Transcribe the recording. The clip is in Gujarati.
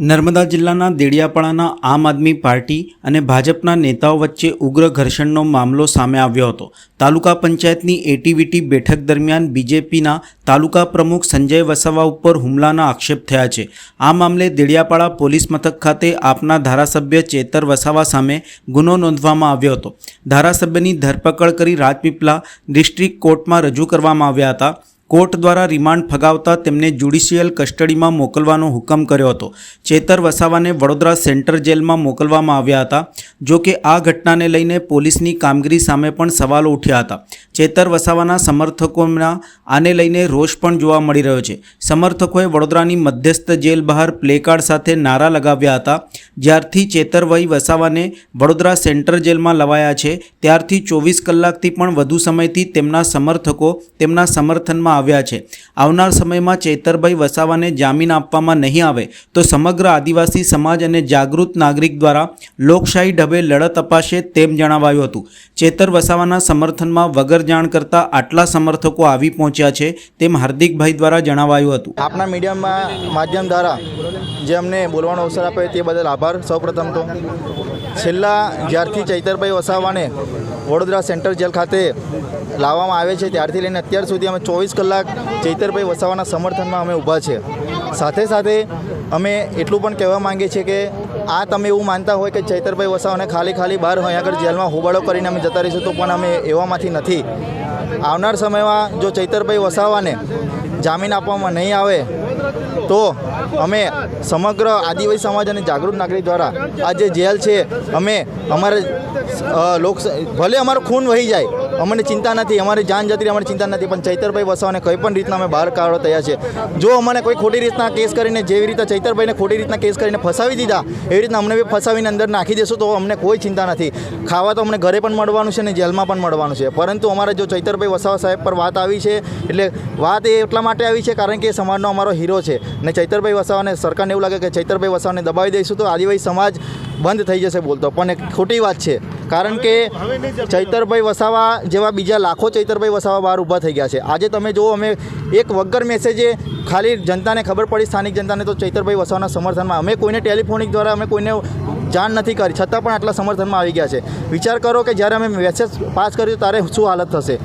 નર્મદા જિલ્લાના દેડિયાપાડાના આમ આદમી પાર્ટી અને ભાજપના નેતાઓ વચ્ચે ઉગ્ર ઘર્ષણનો મામલો સામે આવ્યો હતો. તાલુકા પંચાયતની એટીવીટી બેઠક દરમિયાન બીજેપીના તાલુકા પ્રમુખ સંજય વસાવા ઉપર હુમલાના આક્ષેપ થયા છે. આ મામલે દેડિયાપાડા પોલીસ મથક ખાતે આપના ધારાસભ્ય ચેતર વસાવા સામે ગુનો નોંધવામાં આવ્યો હતો. ધારાસભ્યની ધરપકડ કરી રાજપીપલા ડિસ્ટ્રિક્ટ કોર્ટમાં રજૂ કરવામાં આવ્યા હતા. કોર્ટ દ્વારા રિમાન્ડ ફગાવતા તેમને જ્યુડિશિયલ કસ્ટડીમાં મોકલવાનો હુકમ કર્યો હતો. ચેતર વસાવાને વડોદરા સેન્ટ્રલ જેલમાં મોકલવામાં આવ્યા હતા. જો કે આ ઘટનાને લઈને પોલીસની કામગીરી સામે પણ સવાલો ઉઠ્યા હતા. ચેતર વસાવાના સમર્થકોના આને લઈને રોષ પણ જોવા મળી રહ્યો છે. સમર્થકોએ વડોદરાની મધ્યસ્થ જેલ બહાર પ્લેકાર્ડ સાથે નારા લગાવ્યા હતા. જ્યારથી ચેતરભાઈ વસાવાને વડોદરા સેન્ટ્રલ જેલમાં લવાયા છે. ત્યારથી ચોવીસ કલાકથી પણ વધુ સમયથી તેમના સમર્થકો તેમના સમર્થનમાં આવ્યા છે. આવનાર સમયમાં ચેતરભાઈ વસાવાને જામીન આપવામાં નહીં આવે તો સમગ્ર આદિવાસી સમાજ અને જાગૃત નાગરિક દ્વારા લોકશાહી ઢબે લડત અપાશે તેમ જણાવાયું હતું. ચેતર વસાવાના સમર્થનમાં વગર જાણ કરતા આટલા સમર્થકો આવી પહોંચ્યા છે તેમ હાર્દિકભાઈ દ્વારા જણાવાયું હતું. આપના મીડિયામાં માધ્યમ દ્વારા જે અમને બોલવાનો અવસર આપ્યો તે બદલ આભાર સૌપ્રથમ તો. છેલ્લા જ્યારથી ચૈતરભાઈ વસાવાને વડોદરા સેન્ટ્રલ જેલ ખાતે લાવવામાં આવે છે, ત્યારથી લઈને અત્યાર સુધી અમે ચોવીસ કલાક ચૈતરભાઈ વસાવાના સમર્થનમાં અમે ઊભા છે. સાથે સાથે અમે એટલું પણ કહેવા માંગીએ છીએ કે આ તમે એવું માનતા હોય કે ચૈતરભાઈ વસાવાને ખાલી ખાલી બહાર અહીંયા આગળ જેલમાં હોબાળો કરીને અમે જતા રહીશું, તો પણ અમે એવામાંથી નથી. આવનાર સમયમાં જો ચૈતરભાઈ વસાવાને જામીન આપવામાં નહીં આવે તો અમે સમગ્ર આદિવાસી સમાજ અને જાગૃત નાગરિક દ્વારા આ જે જેલ છે, અમે અમારે લોક, ભલે અમારું ખૂન વહી જાય અમને ચિંતા નથી, અમારી જાન જતી અમને ચિંતા નથી, પણ ચૈતરભાઈ વસાવાને કોઈ પણ રીતના અમે બહાર કાઢવા તૈયાર છે જો અમને કોઈ ખોટી રીતના કેસ કરીને, જેવી રીતે ચૈતરભાઈને ખોટી રીતના કેસ કરીને ફસાવી દીધા, એવી રીતના અમને બી ફસાવીને અંદર નાખી દેશો, તો અમને કોઈ ચિંતા નથી. ખાવા તો અમને ઘરે પણ મળવાનું છે અને જેલમાં પણ મળવાનું છે. પરંતુ અમારે જો ચૈતરભાઈ વસાવા સાહેબ પર વાત આવી છે, એટલે વાત એ એટલા માટે આવી છે કારણ કે એ સમાજનો અમારો હીરો છે. ને ચૈતરભાઈ વસાવાને સરકારને એવું લાગે કે ચૈતરભાઈ વસાવાને દબાવી દઈશું, તો આદિવાસી સમાજ બંધ થઈ જશે બોલતો. પણ એક ખોટી વાત છે. કારણ કે ચૈતરભાઈ વસાવા જેવા બીજા લાખો ચૈતરભાઈ વસાવા બહાર ઊભા થઈ ગયા છે. આજે તમે જુઓ, અમે એક વગર મેસેજે ખાલી જનતાને ખબર પડી, સ્થાનિક જનતાને તો ચૈતરભાઈ વસાવાના સમર્થનમાં. અમે કોઈને ટેલિફોનિક દ્વારા અમે કોઈને જાણ નથી કરી, છતાં પણ આટલા સમર્થનમાં આવી ગયા છે. વિચાર કરો કે જ્યારે અમે મેસેજ પાસ કર્યું, ત્યારે શું હાલત થશે?